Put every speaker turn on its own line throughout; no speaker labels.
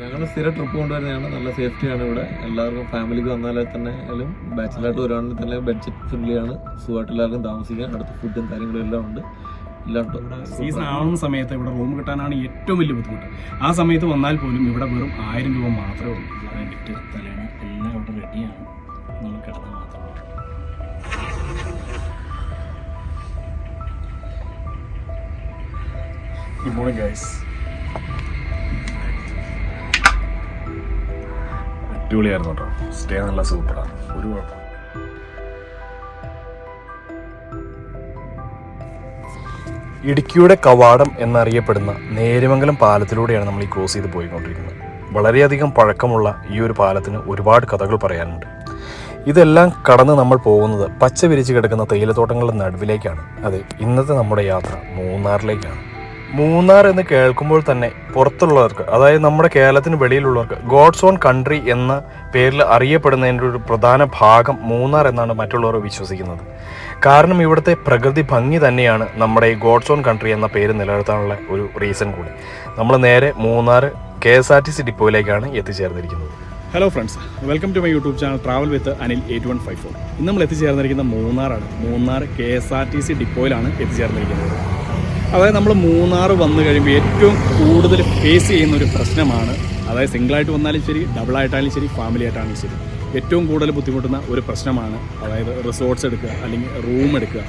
ഞങ്ങൾ സ്ഥിരം ട്രിപ്പ് കൊണ്ടുവരുന്നതാണ്. നല്ല സേഫ്റ്റിയാണ് ഇവിടെ. എല്ലാവർക്കും ഫാമിലിക്ക് വന്നാലേ തന്നെ ആയാലും ബാച്ചിലായിട്ട് വരുവാണെങ്കിൽ തന്നെ ബഡ്ജറ്റ് ഫ്രണ്ട്ലി ആണ്. സുഖമായിട്ട് എല്ലാവർക്കും താമസിക്കാൻ അടുത്ത ഫുഡും കാര്യങ്ങളും എല്ലാം ഉണ്ട്.
സീസൺ ആവുന്ന സമയത്ത് ഇവിടെ റൂം കിട്ടാനാണ് ഏറ്റവും വലിയ ബുദ്ധിമുട്ട്. ആ സമയത്ത് വന്നാൽ പോലും ഇവിടെ വെറും ആയിരം രൂപ മാത്രമേ ഉള്ളൂ.
വൈകിട്ട് തലേണ് എല്ലാം ഇവിടെ റെഡിയാണ് നമ്മൾ കിടന്നാൽ മാത്രം മതി.
ഗുഡ് മോർണിംഗ് ഗൈസ്
അടിപൊളിയായിരുന്നു കേട്ടോ. സ്റ്റേ നല്ല സൂപ്പറാണ്. ഒരു കുഴപ്പം ഇടുക്കിയുടെ കവാടം എന്നറിയപ്പെടുന്ന നേര്യമംഗലം പാലത്തിലൂടെയാണ് നമ്മൾ ഈ ക്രോസ് ചെയ്ത് പോയിക്കൊണ്ടിരിക്കുന്നത്. വളരെയധികം പഴക്കമുള്ള ഈ ഒരു പാലത്തിന് ഒരുപാട് കഥകൾ പറയാനുണ്ട്. ഇതെല്ലാം കടന്ന് നമ്മൾ പോകുന്നത് പച്ച വിരിച്ച് കിടക്കുന്ന തേയിലത്തോട്ടങ്ങളുടെ നടുവിലേക്കാണ്. അതെ ഇന്നത്തെ നമ്മുടെ യാത്ര മൂന്നാറിലേക്കാണ്. മൂന്നാർ എന്ന് കേൾക്കുമ്പോൾ തന്നെ പുറത്തുള്ളവർക്ക് അതായത് നമ്മുടെ കേരളത്തിന് വെളിയിലുള്ളവർക്ക് ഗോഡ്സ് ഓൺ കൺട്രി എന്ന പേരിൽ അറിയപ്പെടുന്നതിന്റെ ഒരു പ്രധാന ഭാഗം മൂന്നാർ എന്നാണ് മറ്റുള്ളവർ വിശ്വസിക്കുന്നത്. കാരണം ഇവിടുത്തെ പ്രകൃതി ഭംഗി തന്നെയാണ് നമ്മുടെ ഈ ഗോഡ്സ് ഓൺ കൺട്രി എന്ന പേര് നിലനിർത്താനുള്ള ഒരു റീസൺ കൂടി. നമ്മൾ നേരെ Munnar K S R T C ഡിപ്പോയിലേക്കാണ് എത്തിച്ചേർന്നിരിക്കുന്നത്.
Hello friends welcome to my YouTube channel travel with Anil eight one five four ഇന്ന് നമ്മൾ എത്തിച്ചേർന്നിരിക്കുന്ന മൂന്നാറാണ്. Munnar K S R T C ഡിപ്പോയിലാണ് എത്തിച്ചേർന്നിരിക്കുന്നത്. അതായത് നമ്മൾ മൂന്നാർ വന്നു കഴിയുമ്പോൾ ഏറ്റവും കൂടുതൽ ഫേസ് ചെയ്യുന്ന ഒരു പ്രശ്നമാണ്. അതായത് സിംഗിളായിട്ട് വന്നാലും ശരി ഡബിൾ ആയിട്ടാലും ശരി ഫാമിലി ആയിട്ടാണെങ്കിലും ശരി. ഏറ്റവും കൂടുതൽ ബുദ്ധിമുട്ടുന്ന ഒരു പ്രശ്നമാണ്. അതായത് റിസോർട്ട്സ് എടുക്കുക അല്ലെങ്കിൽ റൂം എടുക്കുക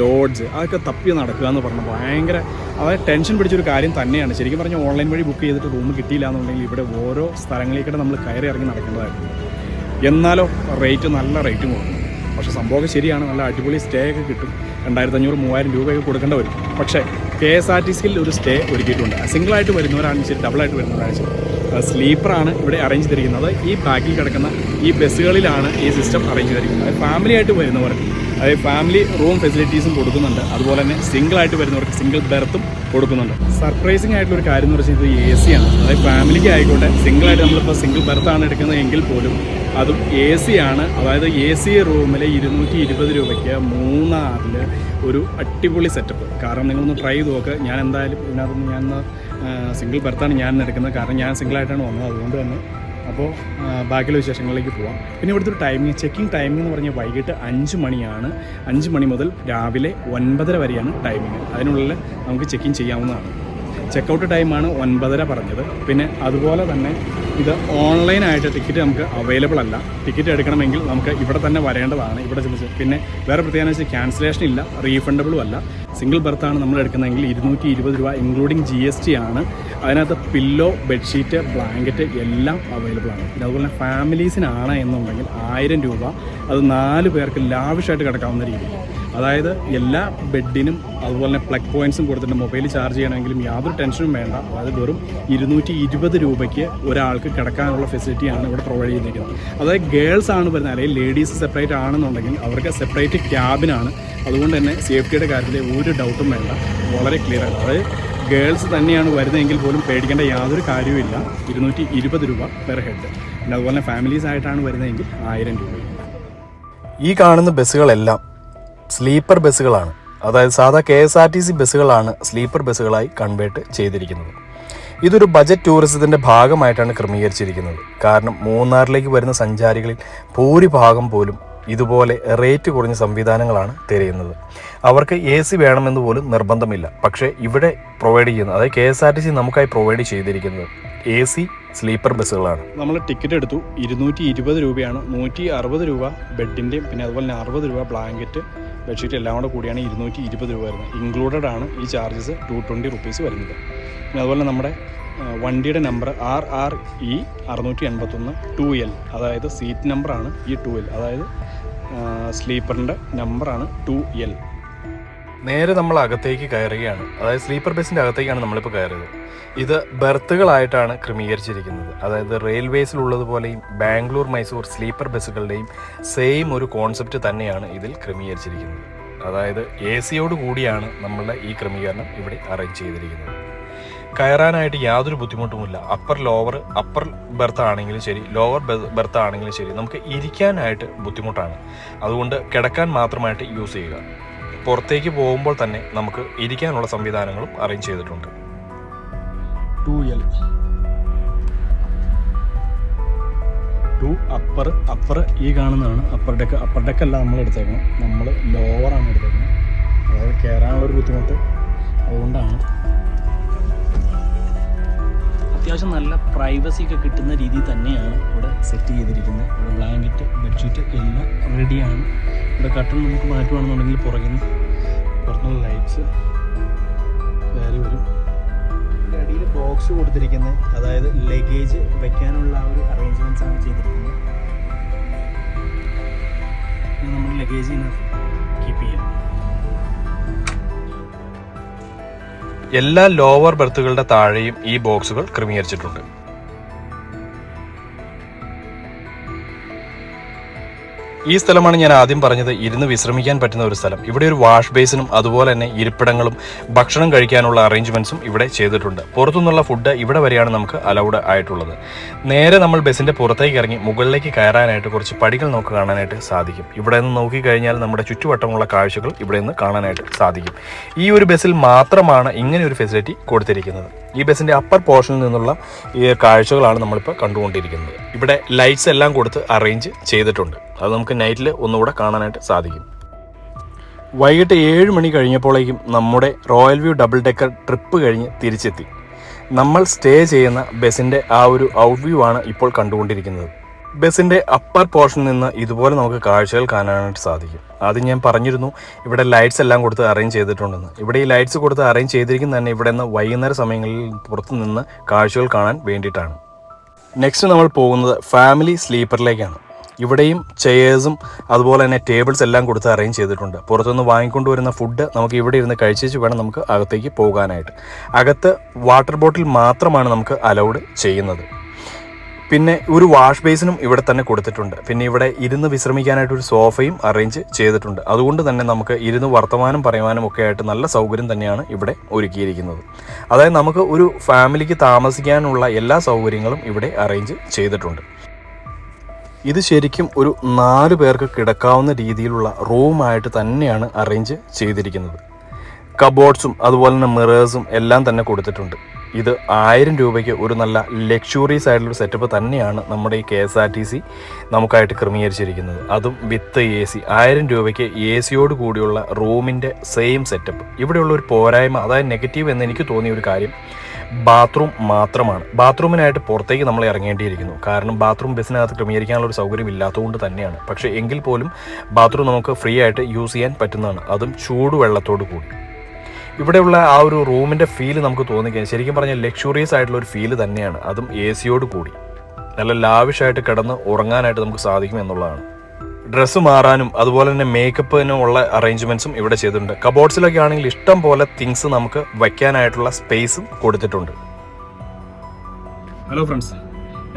ലോഡ്ജ് അതൊക്കെ തപ്പി നടക്കുക എന്ന് പറഞ്ഞാൽ ഭയങ്കര അതായത് ടെൻഷൻ പിടിച്ചൊരു കാര്യം തന്നെയാണ്. ശരിക്കും പറഞ്ഞാൽ ഓൺലൈൻ വഴി ബുക്ക് ചെയ്തിട്ട് റൂം കിട്ടിയില്ല എന്നുണ്ടെങ്കിൽ ഇവിടെ ഓരോ സ്ഥലങ്ങളിലേക്കൂടെ നമ്മൾ കയറി ഇറങ്ങി നടക്കേണ്ടതായിരുന്നു. എന്നാലോ റേറ്റ് നല്ല റേറ്റും കൊടുക്കും. പക്ഷേ സംഭവമൊക്കെ ശരിയാണ്. നല്ല അടിപൊളി സ്റ്റേ ഒക്കെ കിട്ടും. രണ്ടായിരത്തഞ്ഞൂറ് മൂവായിരം രൂപയൊക്കെ കൊടുക്കേണ്ട വരും. പക്ഷേ കെ എസ് ആർ ടി സിയിൽ ഒരു സ്റ്റേ ഒരുക്കിയിട്ടുണ്ട്. സിംഗിളായിട്ട് വരുന്നവരാണെങ്കിൽ ശരി ഡബിളായിട്ട് വരുന്നവരാണെങ്കിൽ ശരി സ്ലീപ്പറാണ് ഇവിടെ അറേഞ്ച് ചെയ്തിരിക്കുന്നത്. ഈ ബാക്കിൽ കിടക്കുന്ന ഈ ബസ്സുകളിലാണ് ഈ സിസ്റ്റം അറേഞ്ച് ചെയ്തിരിക്കുന്നത്. ഫാമിലിയായിട്ട് വരുന്നവർക്ക് അതായത് ഫാമിലി റൂം ഫെസിലിറ്റീസും കൊടുക്കുന്നുണ്ട്. അതുപോലെ തന്നെ സിംഗിൾ ആയിട്ട് വരുന്നവർക്ക് സിംഗിൾ ബെർത്തും കൊടുക്കുന്നുണ്ട്. സർപ്രൈസിംഗ് ആയിട്ടുള്ള ഒരു കാര്യം എന്ന് വെച്ചാൽ ഇത് എ സി ആണ്. അതായത് ഫാമിലിക്ക് ആയിക്കോട്ടെ സിംഗിൾ ആയിട്ട് നമ്മളിപ്പോൾ സിംഗിൾ ബെർത്താണ് എടുക്കുന്നത് എങ്കിൽ പോലും അതും എ സി ആണ്. അതായത് എ സി റൂമിൽ ഇരുന്നൂറ്റി ഇരുപത് രൂപയ്ക്ക് മൂന്നാറിൽ ഒരു അടിപൊളി സെറ്റപ്പ് കാരണം നിങ്ങളൊന്ന് ട്രൈ ചെയ്ത് നോക്ക്. ഞാൻ എന്തായാലും ഇതിനകത്തുനിന്ന് ഞാൻ സിംഗിൾ ബെർത്താണ് ഞാൻ എടുക്കുന്നത്. കാരണം ഞാൻ സിംഗിൾ ആയിട്ടാണ് വന്നത്. അതുകൊണ്ട് തന്നെ അപ്പോൾ ബാക്കിയുള്ള വിശേഷങ്ങളിലേക്ക് പോവാം. പിന്നെ ഇവിടുത്തെ ഒരു ടൈമിംഗ് ചെക്കിംഗ് ടൈമിംഗ് എന്ന് പറഞ്ഞാൽ വൈകിട്ട് അഞ്ച് മണിയാണ്. അഞ്ച് മണി മുതൽ രാവിലെ ഒൻപതര വരെയാണ് ടൈമിംഗ് അതിനുള്ളിൽ നമുക്ക് ചെക്കിംഗ് ചെയ്യാവുന്നതാണ്. ചെക്കൗട്ട് ടൈമാണ് ഒൻപതര പറഞ്ഞത്. പിന്നെ അതുപോലെ തന്നെ ഇത് ഓൺലൈനായിട്ട് ടിക്കറ്റ് നമുക്ക് അവൈലബിൾ അല്ല. ടിക്കറ്റ് എടുക്കണമെങ്കിൽ നമുക്ക് ഇവിടെ തന്നെ വരേണ്ടതാണ്. ഇവിടെ ചെന്ന് പിന്നെ വേറെ പ്രത്യേകത വെച്ചാൽ ക്യാൻസലേഷൻ ഇല്ല റീഫണ്ടബിളും അല്ല. സിംഗിൾ ബർത്താണ് നമ്മൾ എടുക്കുന്നതെങ്കിൽ ഇരുന്നൂറ്റി ഇരുപത് രൂപ ഇൻക്ലൂഡിങ് ജി എസ് ടി ആണ്. അതിനകത്ത് പില്ലോ ബെഡ്ഷീറ്റ് ബ്ലാങ്കറ്റ് എല്ലാം അവൈലബിൾ ആണ്. പിന്നെ അതുപോലെ തന്നെ ഫാമിലീസിനാണ് എന്നുണ്ടെങ്കിൽ ആയിരം രൂപ. അത് നാല് പേർക്ക് ലാവിഷായിട്ട് കിടക്കാവുന്ന രീതിയിൽ. അതായത് എല്ലാ ബെഡിനും അതുപോലെ തന്നെ പ്ലഗ് പോയിൻസും കൊടുത്തിട്ട് മൊബൈൽ ചാർജ് ചെയ്യണമെങ്കിലും യാതൊരു ടെൻഷനും വേണ്ട. അതായത് വെറും ഇരുന്നൂറ്റി രൂപയ്ക്ക് ഒരാൾക്ക് കിടക്കാനുള്ള ഫെസിലിറ്റിയാണ് ഇവിടെ പ്രൊവൈഡ് ചെയ്തിരിക്കുന്നത്. അതായത് ഗേൾസ് ആണ് വരുന്നത് അല്ലെങ്കിൽ ലേഡീസ് സെപ്പറേറ്റ് ആണെന്നുണ്ടെങ്കിൽ അവർക്ക് സെപ്പറേറ്റ് ക്യാബിനാണ് അതുകൊണ്ട് തന്നെ സേഫ്റ്റിയുടെ കാര്യത്തിൽ ഒരു ഡൗട്ടും വേണ്ട. വളരെ ക്ലിയർ ആണ്. അതായത് ഗേൾസ് തന്നെയാണ് വരുന്നതെങ്കിൽ പോലും പേടിക്കേണ്ട യാതൊരു കാര്യവുമില്ല ഇരുന്നൂറ്റി ഇരുപത് രൂപ പെർ ഹെഡ് പിന്നെ അതുപോലെ ഫാമിലീസ് ആയിട്ടാണ് വരുന്നതെങ്കിൽ ആയിരം രൂപ.
ഈ കാണുന്ന ബസ്സുകളെല്ലാം സ്ലീപ്പർ ബസ്സുകളാണ്. അതായത് സാധാ K S R T C ബസ്സുകളാണ് sleeper ബസ്സുകളായി കൺവേർട്ട് ചെയ്തിരിക്കുന്നത്. ഇതൊരു ബജറ്റ് ടൂറിസത്തിന്റെ ഭാഗമായിട്ടാണ് ക്രമീകരിച്ചിരിക്കുന്നത്. കാരണം മൂന്നാറിലേക്ക് വരുന്ന സഞ്ചാരികളിൽ ഭൂരിഭാഗം പോലും ഇതുപോലെ റേറ്റ് കുറഞ്ഞ സംവിധാനങ്ങളാണ് തിരയുന്നത്. അവർക്ക് എ സി വേണമെന്ന് പോലും നിർബന്ധമില്ല. പക്ഷേ ഇവിടെ പ്രൊവൈഡ് ചെയ്യുന്നത് അതായത് K S R T C നമുക്കായി പ്രൊവൈഡ് ചെയ്തിരിക്കുന്നത് എ സി സ്ലീപ്പർ ബസ്സുകളാണ്.
നമ്മൾ ടിക്കറ്റ് എടുത്തു. ഇരുന്നൂറ്റി ഇരുപത് രൂപയാണ്. നൂറ്റി അറുപത് രൂപ ബെഡിന്റെയും പിന്നെ അതുപോലെ തന്നെ അറുപത് രൂപ ബ്ലാങ്കറ്റ് ബെഡ്ഷീറ്റ് എല്ലാം കൂടെ കൂടിയാണ് ഇരുന്നൂറ്റി ഇരുപത് രൂപ വരുന്നത്. ഇൻക്ലൂഡഡ് ആണ് ഈ ചാർജസ് ടു ട്വന്റി റുപ്പീസ് വരുന്നത്. പിന്നെ അതുപോലെ നമ്മുടെ വണ്ടിയുടെ നമ്പർ ആർ ആർ ഇ അറുന്നൂറ്റി എൺപത്തൊന്ന് ടു എൽ അതായത് സീറ്റ് നമ്പറാണ് ഈ ടു എൽ അതായത് സ്ലീപ്പറിന്റെ നമ്പറാണ് ടു എൽ
നേരെ നമ്മൾ അകത്തേക്ക് കയറുകയാണ്. അതായത് സ്ലീപ്പർ ബസ്സിന്റെ അകത്തേക്കാണ് നമ്മളിപ്പോൾ കയറിയത്. ഇത് ബർത്തുകളായിട്ടാണ് ക്രമീകരിച്ചിരിക്കുന്നത്. അതായത് റെയിൽവേസിലുള്ളതുപോലെയും ബാംഗ്ലൂർ മൈസൂർ സ്ലീപ്പർ ബസ്സുകളുടെയും സെയിം ഒരു കോൺസെപ്റ്റ് തന്നെയാണ് ഇതിൽ ക്രമീകരിച്ചിരിക്കുന്നത്. അതായത് എ സിയോട് കൂടിയാണ് നമ്മളുടെ ഈ ക്രമീകരണം ഇവിടെ അറേഞ്ച് ചെയ്തിരിക്കുന്നത്. കയറാനായിട്ട് യാതൊരു ബുദ്ധിമുട്ടുമില്ല. അപ്പർ ലോവർ അപ്പർ ബെർത്ത് ആണെങ്കിലും ശരി ലോവർ ബെർത്ത് ആണെങ്കിലും ശരി നമുക്ക് ഇരിക്കാനായിട്ട് ബുദ്ധിമുട്ടാണ്. അതുകൊണ്ട് കിടക്കാൻ മാത്രമായിട്ട് യൂസ് ചെയ്യുക. പുറത്തേക്ക് പോകുമ്പോൾ തന്നെ നമുക്ക് ഇരിക്കാനുള്ള സംവിധാനങ്ങളും അറേഞ്ച് ചെയ്തിട്ടുണ്ട്.
Two L two upper upper ഈ കാണുന്നതാണ്. അപ്പർ ഡെക്ക് അപ്പർ ഡെക്കല്ല നമ്മൾ എടുത്തേക്കണം. നമ്മൾ ലോവറാണ് എടുത്തേക്കുന്നത് അതായത് കയറാനുള്ള ഒരു ബുദ്ധിമുട്ട് അതുകൊണ്ടാണ്. അത്യാവശ്യം നല്ല പ്രൈവസി ഒക്കെ കിട്ടുന്ന രീതിയിൽ തന്നെയാണ് ഇവിടെ സെറ്റ് ചെയ്തിരിക്കുന്നത്. ഇവിടെ ബ്ലാങ്കറ്റ് ബെഡ്ഷീറ്റ് എല്ലാം റെഡിയാണ് ഇവിടെ കട്ടൺ നമുക്ക് മാറ്റുവാണെന്നുണ്ടെങ്കിൽ പുറകിൽ നിന്ന് പുറത്തുള്ള ലൈറ്റ്സ് കയറി വരും അടിയിൽ ബോക്സ് കൊടുത്തിരിക്കുന്നത് അതായത് ലഗേജ് വെക്കാനുള്ള ആ ഒരു അറേഞ്ച്മെന്റ്സ് ആണ് ചെയ്തിരിക്കുന്നത് നമ്മൾ ലഗേജ് ഇതിനകത്ത് കീപ്പ് ചെയ്യാം.
എല്ലാ ലോവർ ബെർത്തുകളുടെ താഴെയും ഈ ബോക്സുകൾ ക്രമീകരിച്ചിട്ടുണ്ട്. ഈ സ്ഥലമാണ് ഞാൻ ആദ്യം പറഞ്ഞത്. ഇരുന്ന് വിശ്രമിക്കാൻ പറ്റുന്ന ഒരു സ്ഥലം. ഇവിടെ ഒരു വാഷ് ബേസിനും അതുപോലെ തന്നെ ഇരിപ്പിടങ്ങളും ഭക്ഷണം കഴിക്കാനുള്ള അറേഞ്ച്മെന്റ്സും ഇവിടെ ചെയ്തിട്ടുണ്ട്. പുറത്തുനിന്നുള്ള ഫുഡ് ഇവിടെ വരെയാണ് നമുക്ക് അലൗഡ് ആയിട്ടുള്ളത്. നേരെ നമ്മൾ ബസ്സിന്റെ പുറത്തേക്ക് ഇറങ്ങി മുകളിലേക്ക് കയറാനായിട്ട് കുറച്ച് പടികൾ നമുക്ക് കാണാനായിട്ട് സാധിക്കും. ഇവിടെ നിന്ന് നോക്കിക്കഴിഞ്ഞാൽ നമ്മുടെ ചുറ്റുവട്ടമുള്ള കാഴ്ചകൾ ഇവിടെ നിന്ന് കാണാനായിട്ട് സാധിക്കും. ഈ ഒരു ബസ്സിൽ മാത്രമാണ് ഇങ്ങനെ ഒരു ഫെസിലിറ്റി കൊടുത്തിരിക്കുന്നത്. ഈ ബസ്സിന്റെ അപ്പർ പോർഷനിൽ നിന്നുള്ള കാഴ്ചകളാണ് നമ്മളിപ്പോൾ കണ്ടുകൊണ്ടിരിക്കുന്നത്. ഇവിടെ ലൈറ്റ്സ് എല്ലാം കൊടുത്ത് അറേഞ്ച് ചെയ്തിട്ടുണ്ട്. അത് നമുക്ക് നൈറ്റിൽ ഒന്നുകൂടെ കാണാനായിട്ട് സാധിക്കും. വൈകിട്ട് ഏഴ് മണി കഴിഞ്ഞപ്പോഴേക്കും നമ്മുടെ royal view double decker trip കഴിഞ്ഞ് തിരിച്ചെത്തി. നമ്മൾ സ്റ്റേ ചെയ്യുന്ന ബസ്സിന്റെ ആ ഒരു ഔട്ട് വ്യൂ ആണ് ഇപ്പോൾ കണ്ടുകൊണ്ടിരിക്കുന്നത്. ബസ്സിന്റെ അപ്പർ പോർഷനിൽ നിന്ന് ഇതുപോലെ നമുക്ക് കാഴ്ചകൾ കാണാനായിട്ട് സാധിക്കും. ആദ്യം ഞാൻ പറഞ്ഞിരുന്നു ഇവിടെ ലൈറ്റ്സ് എല്ലാം കൊടുത്ത് അറേഞ്ച് ചെയ്തിട്ടുണ്ടെന്ന്. ഇവിടെ ഈ ലൈറ്റ്സ് കൊടുത്ത് അറേഞ്ച് ചെയ്തിരിക്കുന്ന തന്നെ ഇവിടെ നിന്ന് വൈകുന്നേര സമയങ്ങളിൽ പുറത്തു നിന്ന് കാഴ്ചകൾ കാണാൻ വേണ്ടിയിട്ടാണ്. നെക്സ്റ്റ് നമ്മൾ പോകുന്നത് ഫാമിലി സ്ലീപ്പറിലേക്കാണ് ഇവിടെയും ചെയേഴ്സും അതുപോലെ തന്നെ ടേബിൾസ് എല്ലാം കൊടുത്ത് അറേഞ്ച് ചെയ്തിട്ടുണ്ട്. പുറത്തുനിന്ന് വാങ്ങിക്കൊണ്ട് വരുന്ന ഫുഡ് നമുക്ക് ഇവിടെ ഇരുന്ന് കഴിച്ചേച്ച് വേണം നമുക്ക് അകത്തേക്ക് പോകാനായിട്ട്. അകത്ത് വാട്ടർ ബോട്ടിൽ മാത്രമാണ് നമുക്ക് അലൗഡ് ചെയ്യുന്നത്. പിന്നെ ഒരു വാഷ് ബേസിനും ഇവിടെ തന്നെ കൊടുത്തിട്ടുണ്ട്. പിന്നെ ഇവിടെ ഇരുന്ന് വിശ്രമിക്കാനായിട്ട് ഒരു സോഫയും അറേഞ്ച് ചെയ്തിട്ടുണ്ട്. അതുകൊണ്ട് തന്നെ നമുക്ക് ഇരുന്ന് വർത്തമാനം പറയുവാനും ഒക്കെ ആയിട്ട് നല്ല സൗകര്യം തന്നെയാണ് ഇവിടെ ഒരുക്കിയിരിക്കുന്നത്. അതായത് നമുക്ക് ഒരു ഫാമിലിക്ക് താമസിക്കാനുള്ള എല്ലാ സൗകര്യങ്ങളും ഇവിടെ അറേഞ്ച് ചെയ്തിട്ടുണ്ട്. ഇത് ശരിക്കും ഒരു നാല് പേർക്ക് കിടക്കാവുന്ന രീതിയിലുള്ള റൂമായിട്ട് തന്നെയാണ് അറേഞ്ച് ചെയ്തിരിക്കുന്നത്. കബോർഡ്സും അതുപോലെ തന്നെ മിറേഴ്സും എല്ലാം തന്നെ കൊടുത്തിട്ടുണ്ട്. ഇത് ആയിരം രൂപയ്ക്ക് ഒരു നല്ല ലക്ഷറീസ് ആയിട്ടുള്ള സെറ്റപ്പ് തന്നെയാണ് നമ്മുടെ ഈ K S R T C നമുക്കായിട്ട് ക്രമീകരിച്ചിരിക്കുന്നത്. അതും വിത്ത് എ സി. ആയിരം രൂപയ്ക്ക് എ സിയോട് കൂടിയുള്ള റൂമിന്റെ സെയിം സെറ്റപ്പ്. ഇവിടെയുള്ള ഒരു പോരായ്മ അതായത് നെഗറ്റീവ് എന്ന് എനിക്ക് തോന്നിയ ഒരു കാര്യം ബാത്റൂം മാത്രമാണ്. ബാത്റൂമിനായിട്ട് പുറത്തേക്ക് നമ്മൾ ഇറങ്ങേണ്ടിയിരിക്കുന്നു. കാരണം ബാത്റൂം ബസ്സിനകത്ത് ക്രമീകരിക്കാനുള്ള ഒരു സൗകര്യം ഇല്ലാത്തതുകൊണ്ട് തന്നെയാണ്. പക്ഷേ എങ്കിൽ പോലും ബാത്റൂം നമുക്ക് ഫ്രീ ആയിട്ട് യൂസ് ചെയ്യാൻ പറ്റുന്നതാണ്. അതും ചൂടുവെള്ളത്തോട് കൂടി. ഇവിടെയുള്ള ആ ഒരു റൂമിന്റെ ഫീൽ നമുക്ക് തോന്നിക്കഴിഞ്ഞാൽ ശരിക്കും പറഞ്ഞാൽ ലക്ഷുറിയസ് ആയിട്ടുള്ള ഒരു ഫീൽ തന്നെയാണ്. അതും എ സിയോട് കൂടി. നല്ല ലാവിഷായിട്ട് കിടന്ന് ഉറങ്ങാനായിട്ട് നമുക്ക് സാധിക്കും എന്നുള്ളതാണ്. ഡ്രസ്സ് മാറാനും അതുപോലെ തന്നെ മേക്കപ്പിനും ഉള്ള അറേഞ്ച്മെന്റ്സും ഇവിടെ ചെയ്തിട്ടുണ്ട്. കബോർഡ്സിലൊക്കെ ആണെങ്കിൽ ഇഷ്ടം പോലെ തിങ്സ് നമുക്ക് വയ്ക്കാനായിട്ടുള്ള സ്പേസും കൊടുത്തിട്ടുണ്ട്.
ഹലോ ഫ്രണ്ട്സ്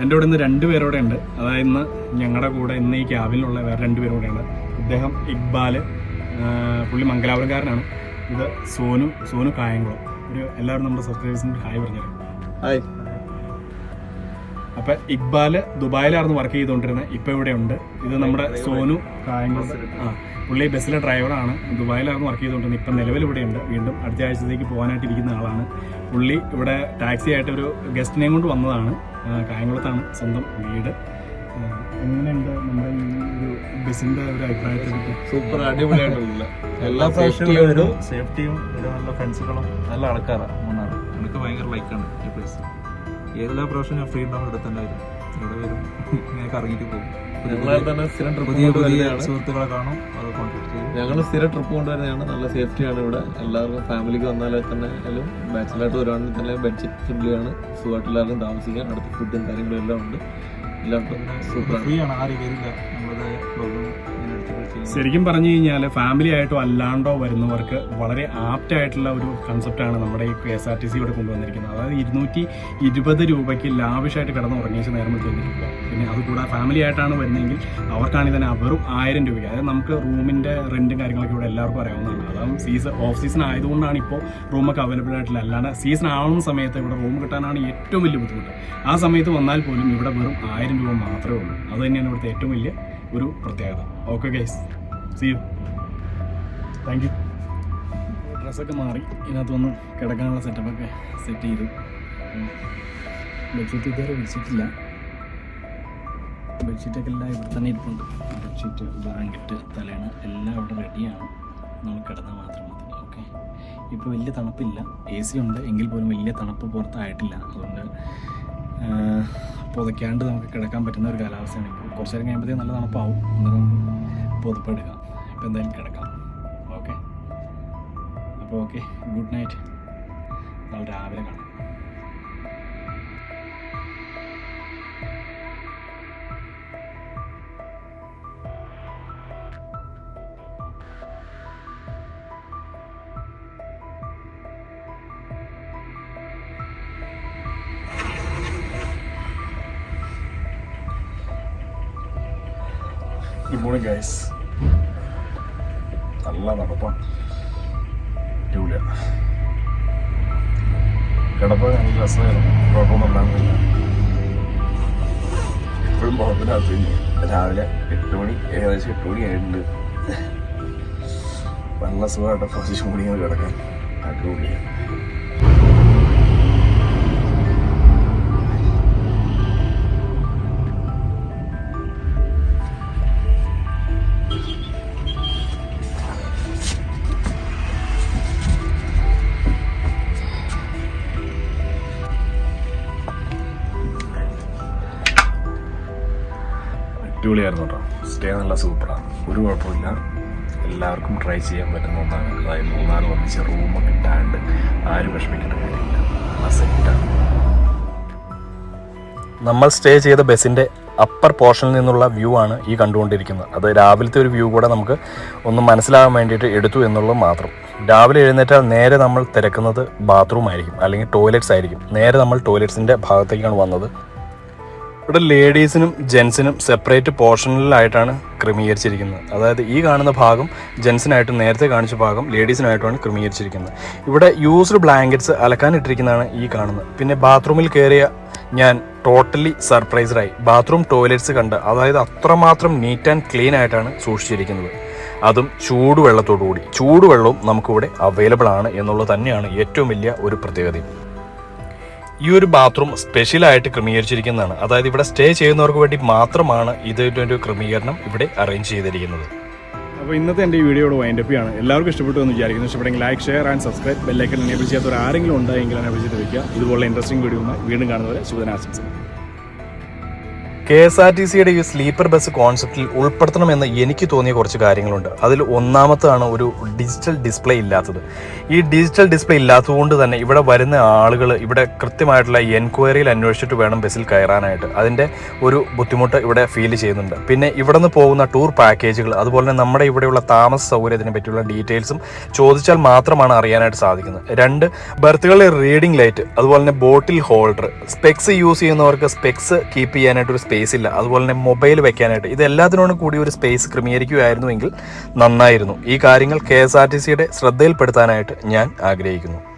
എന്റെ കൂടെ ഇന്ന് രണ്ട് പേരോടെ ഉണ്ട്. അതായത് ഇന്ന് ഞങ്ങളുടെ കൂടെ ഇന്ന് ഈ ക്യാബിനുള്ള വേറെ രണ്ട് പേരും ഇദ്ദേഹം ഇക്ബാൽ ആ, പുള്ളി മംഗലാപുരക്കാരനാണ് ഇത് സോനു സോനു കായംകുളം. ഒരു എല്ലാവരും നമ്മുടെ സബ്സ്ക്രൈബേഴ്സിന് ഹായ് പറഞ്ഞു
ഹായ്
അപ്പം ഇക്ബാൽ ദുബായിലായിരുന്നു വർക്ക് ചെയ്തുകൊണ്ടിരുന്നത്. ഇപ്പൊ ഇവിടെ ഉണ്ട്. ഇത് നമ്മുടെ സോനു കായംകുളം ആ പുള്ളി ബസ്സിലെ ഡ്രൈവറാണ് ദുബായിലായിരുന്നു വർക്ക് ചെയ്തുകൊണ്ടിരുന്നത്. ഇപ്പം നിലവിൽ ഇവിടെ ഉണ്ട്. വീണ്ടും അടുത്ത ആഴ്ചത്തേക്ക് പോകാനായിട്ട് ഇരിക്കുന്ന ആളാണ്. പുള്ളി ഇവിടെ ടാക്സി ആയിട്ട് ഒരു ഗസ്റ്റിനെയും കൊണ്ട് വന്നതാണ്. കായംകുളത്താണ് സ്വന്തം വീട്. എങ്ങനെയുണ്ട് നമ്മുടെ ഈ ഒരു ബസ്സിന്റെ ഒരു അഭിപ്രായത്തിൽ
സൂപ്പർ അടിപൊളിയായിട്ടുള്ള. എല്ലാ
ഒരു സേഫ്റ്റിയും നല്ല ഫ്രണ്ട്സുകളും നല്ല ആൾക്കാരാണ് മൂന്നാറ്. എനിക്ക് ഭയങ്കര ലൈക്കാണ് ഈ പ്ലേസ് ഏതെല്ലാം പ്രാവശ്യം ഞാൻ ഫ്രീ ഉണ്ടാവും ഇവിടെ തന്നെ വരും ഇവിടെ വരും. ഇങ്ങനെ കറങ്ങിയിട്ട് പോകും. പുതിയ
ഞങ്ങളാൽ തന്നെ സ്ഥിരം ട്രിപ്പ്
പുതിയ പുതിയ
കൊണ്ടുവരുന്നതാണ്
സുഹൃത്തുക്കളെ കാണും. അത് കോൺടാക്ട് ചെയ്യും.
ഞങ്ങൾ സ്ഥിരം ട്രിപ്പ് കൊണ്ടുവരുന്നതാണ്. നല്ല സേഫ്റ്റിയാണ് ഇവിടെ. എല്ലാവർക്കും ഫാമിലിക്ക് വന്നാലേ തന്നെ ആയാലും ബാച്ചിലായിട്ട് വരുവാണെങ്കിൽ തന്നെ ബഡ്ജറ്റ് ഫ്രണ്ട്ലി ആണ്. സുഖമായിട്ട് എല്ലാവർക്കും താമസിക്കാൻ അടുത്ത ഫുഡും കാര്യങ്ങളും എല്ലാം ഉണ്ട്. എല്ലാം സൂപ്പർ
ഫ്രീ ആണ്. ആരും വരില്ല. നമ്മളത്
ശരിക്കും പറഞ്ഞു കഴിഞ്ഞാൽ ഫാമിലി ആയിട്ടോ അല്ലാണ്ടോ വരുന്നവർക്ക് വളരെ ആപ്റ്റ് ആയിട്ടുള്ള ഒരു കൺസെപ്റ്റാണ് നമ്മുടെ ഈ K S R T C ഇവിടെ കൊണ്ടുവന്നിരിക്കുന്നത്. അതായത് ഇരുന്നൂറ്റി ഇരുപത് രൂപയ്ക്ക് ലാവിഷായിട്ട് കിടന്ന് ഉറങ്ങിച്ച് നേരം ചെന്നിരിക്കുക പിന്നെ അതുകൂടാതെ ഫാമിലി ആയിട്ടാണ് വരുന്നതെങ്കിൽ അവർക്കാണെങ്കിൽ തന്നെ വെറും ആയിരം രൂപയ്ക്ക്. അതായത് നമുക്ക് റൂമിന്റെ റെന്റും കാര്യങ്ങളൊക്കെ ഇവിടെ എല്ലാവർക്കും അറിയാവുന്നതാണ്. അതാവും സീസൺ ഓഫ് സീസൺ ആയതുകൊണ്ടാണ് ഇപ്പോൾ റൂമൊക്കെ അവൈലബിൾ ആയിട്ടില്ല അല്ലാണ്ട് സീസൺ ആവുന്ന സമയത്ത് ഇവിടെ റൂം കിട്ടാനാണ് ഏറ്റവും വലിയ ബുദ്ധിമുട്ട്. ആ സമയത്ത് വന്നാൽ പോലും ഇവിടെ വെറും ആയിരം രൂപ മാത്രമേ ഉള്ളൂ. അത് തന്നെയാണ് ഇവിടുത്തെ ഏറ്റവും വലിയ ഒരു പ്രത്യേകത. Okay guys see you thank you ഡ്രസ്സൊക്കെ മാറി. ഇതിനകത്ത് വന്ന് കിടക്കാനുള്ള സെറ്റപ്പൊക്കെ സെറ്റ് ചെയ്തു. ബെഡ്ഷീറ്റ് ഇതുവരെ വിളിച്ചിട്ടില്ല ബെഡ്ഷീറ്റൊക്കെ എല്ലാം ഇവിടെ തന്നെ ഇരിപ്പുണ്ട്. ബെഡ്ഷീറ്റ് ബ്ലാങ്കറ്റ് തലേണ എല്ലാം ഇവിടെ റെഡിയാണ് നമ്മൾ കിടന്നാൽ മാത്രം മതി. ഓക്കെ ഇപ്പോൾ വലിയ തണുപ്പില്ല. എ സി ഉണ്ട്. എങ്കിൽ പോലും വലിയ തണുപ്പ് പുറത്തായിട്ടില്ല. അതുകൊണ്ട് പുതയ്ക്കാണ്ട് നമുക്ക് കിടക്കാൻ പറ്റുന്ന ഒരു കാലാവസ്ഥയാണ്. കുറച്ച് നേരം കഴിയുമ്പോഴത്തേക്കും നല്ല തണുപ്പാവും. അന്നേരം പുതപ്പെടുക്കാം ഇപ്പം എന്തായാലും കിടക്കാം. ഓക്കെ അപ്പോൾ ഓക്കെ ഗുഡ് നൈറ്റ് നാളെ രാവിലെ കാണാം.
മോർണിംഗ് ഗൈസ് നല്ല നടപ്പാണ് അടിപൊളിയാണ് കിടപ്പ് നല്ല രസമായിരുന്നു. കുഴപ്പമൊന്നും ഉണ്ടാകുന്നില്ല ഇപ്പോഴും പുറത്തിനകത്ത് രാവിലെ എട്ട് മണി ഏകദേശം എട്ട് മണി ആയിട്ടുണ്ട്. നല്ല സുഖമായിട്ട് പൊസിഷൻ കൂടി കിടക്കാൻ അടിപൊളിയാണ് അടിപൊളിയായിരുന്നു കേട്ടോ. സ്റ്റേ നല്ല സൂപ്പറാണ്. ഒരു കുഴപ്പമില്ല. എല്ലാവർക്കും ട്രൈ ചെയ്യാൻ പറ്റുന്ന ഒന്നാണ്. അതായത് മൂന്നാർ വന്നിച്ച് റൂം കിട്ടാണ്ട് ആരും വിഷമിക്കേണ്ട കാര്യമില്ല. നമ്മൾ സ്റ്റേ ചെയ്ത ബസ്സിന്റെ അപ്പർ പോർഷനിൽ നിന്നുള്ള വ്യൂ ആണ് ഈ കണ്ടുകൊണ്ടിരിക്കുന്നത്. അത് രാവിലത്തെ ഒരു വ്യൂ കൂടെ നമുക്ക് ഒന്ന് മനസ്സിലാകാൻ വേണ്ടിയിട്ട് എടുത്തു എന്നുള്ളത് മാത്രം. രാവിലെ എഴുന്നേറ്റാൽ നേരെ നമ്മൾ തിരക്കുന്നത് ബാത്റൂം ആയിരിക്കും. അല്ലെങ്കിൽ ടോയ്ലറ്റ്സ് ആയിരിക്കും. നേരെ നമ്മൾ ടോയ്ലറ്റ്സിന്റെ ഭാഗത്തേക്കാണ് വന്നത്. ഇവിടെ ലേഡീസിനും ജെൻസിനും സെപ്പറേറ്റ് പോർഷനിലായിട്ടാണ് ക്രമീകരിച്ചിരിക്കുന്നത്. അതായത് ഈ കാണുന്ന ഭാഗം ജെൻസിനായിട്ട് നേരത്തെ കാണിച്ച ഭാഗം ലേഡീസിനായിട്ടുമാണ് ക്രമീകരിച്ചിരിക്കുന്നത്. ഇവിടെ യൂസ്ഡ് ബ്ലാങ്കറ്റ്സ് അലക്കാനിട്ടിരിക്കുന്നതാണ് ഈ കാണുന്നത്. പിന്നെ ബാത്റൂമിൽ കയറിയ ഞാൻ ടോട്ടലി സർപ്രൈസ്ഡായി ബാത്റൂം ടോയ്ലറ്റ്സ് കണ്ട് അതായത് അത്രമാത്രം നീറ്റ് ആൻഡ് ക്ലീൻ ആയിട്ടാണ് സൂക്ഷിച്ചിരിക്കുന്നത്. അതും ചൂടുവെള്ളത്തോടു കൂടി ചൂടുവെള്ളവും നമുക്കിവിടെ അവൈലബിൾ ആണ് എന്നുള്ളത് തന്നെയാണ് ഏറ്റവും വലിയ ഒരു പ്രത്യേകതയും ഈ ഒരു ബാത്റൂം സ്പെഷ്യലായിട്ട് ക്രമീകരിച്ചിരിക്കുന്നതാണ്. അതായത് ഇവിടെ സ്റ്റേ ചെയ്യുന്നവർക്ക് വേണ്ടി മാത്രമാണ് ഇതിന്റെ ഒരു ക്രമീകരണം ഇവിടെ അറേഞ്ച് ചെയ്തിരിക്കുന്നത്.
അപ്പോൾ ഇന്നത്തെ എന്റെ വീഡിയോയുടെ വൈൻഡപ്പ് ആണ് എല്ലാവർക്കും ഇഷ്ടപ്പെട്ടു എന്ന് വിചാരിക്കുന്നു. ഇഷ്ടപ്പെട്ടെങ്കിൽ like share and subscribe bell icon enable ചെയ്യാത്തവർ ആരെങ്കിലും ഉണ്ടെങ്കിൽ എനേബിൾ ചെയ്ത് വയ്ക്കുക ഇതുപോലുള്ള ഇൻട്രസ്റ്റിംഗ് വീഡിയോ വീണ്ടും കാണുന്നവരെ ശുഭനാശംസ
കെ എസ് ആർ ടി സിയുടെ ഈ സ്ലീപ്പർ ബസ് കോൺസെപ്റ്റിൽ ഉൾപ്പെടുത്തണമെന്ന് എനിക്ക് തോന്നിയ കുറച്ച് കാര്യങ്ങളുണ്ട്. അതിൽ ഒന്നാമത്താണ് ഒരു ഡിജിറ്റൽ ഡിസ്പ്ലേ ഇല്ലാത്തത്. ഈ ഡിജിറ്റൽ ഡിസ്പ്ലേ ഇല്ലാത്തതുകൊണ്ട് തന്നെ ഇവിടെ വരുന്ന ആളുകൾ ഇവിടെ കൃത്യമായിട്ടുള്ള എൻക്വയറിയിൽ അന്വേഷിച്ചിട്ട് വേണം ബസ്സിൽ കയറാനായിട്ട്. അതിന്റെ ഒരു ബുദ്ധിമുട്ട് ഇവിടെ ഫീൽ ചെയ്യുന്നുണ്ട്. പിന്നെ ഇവിടെ നിന്ന് പോകുന്ന ടൂർ പാക്കേജുകൾ അതുപോലെ തന്നെ നമ്മുടെ ഇവിടെയുള്ള താമസ സൗകര്യത്തിനെ പറ്റിയുള്ള ഡീറ്റെയിൽസും ചോദിച്ചാൽ മാത്രമാണ് അറിയാനായിട്ട് സാധിക്കുന്നത്. രണ്ട് ബർത്തുകളിലെ റീഡിംഗ് ലൈറ്റ് അതുപോലെ തന്നെ ബോട്ടിൽ ഹോൾഡർ. സ്പെക്സ് യൂസ് ചെയ്യുന്നവർക്ക് സ്പെക്സ് കീപ്പ് ചെയ്യാനായിട്ട് ഒരു സ്പേസ് ഇല്ല. അതുപോലെ തന്നെ മൊബൈൽ വെക്കാനായിട്ട്. ഇത് എല്ലാത്തിനോടും കൂടി ഒരു സ്പേസ് ക്രമീകരിക്കുകയായിരുന്നുവെങ്കിൽ നന്നായിരുന്നു. ഈ കാര്യങ്ങൾ കെ എസ് ആർ ടി സിയുടെ ശ്രദ്ധയിൽപ്പെടുത്താനായിട്ട് ഞാൻ ആഗ്രഹിക്കുന്നു.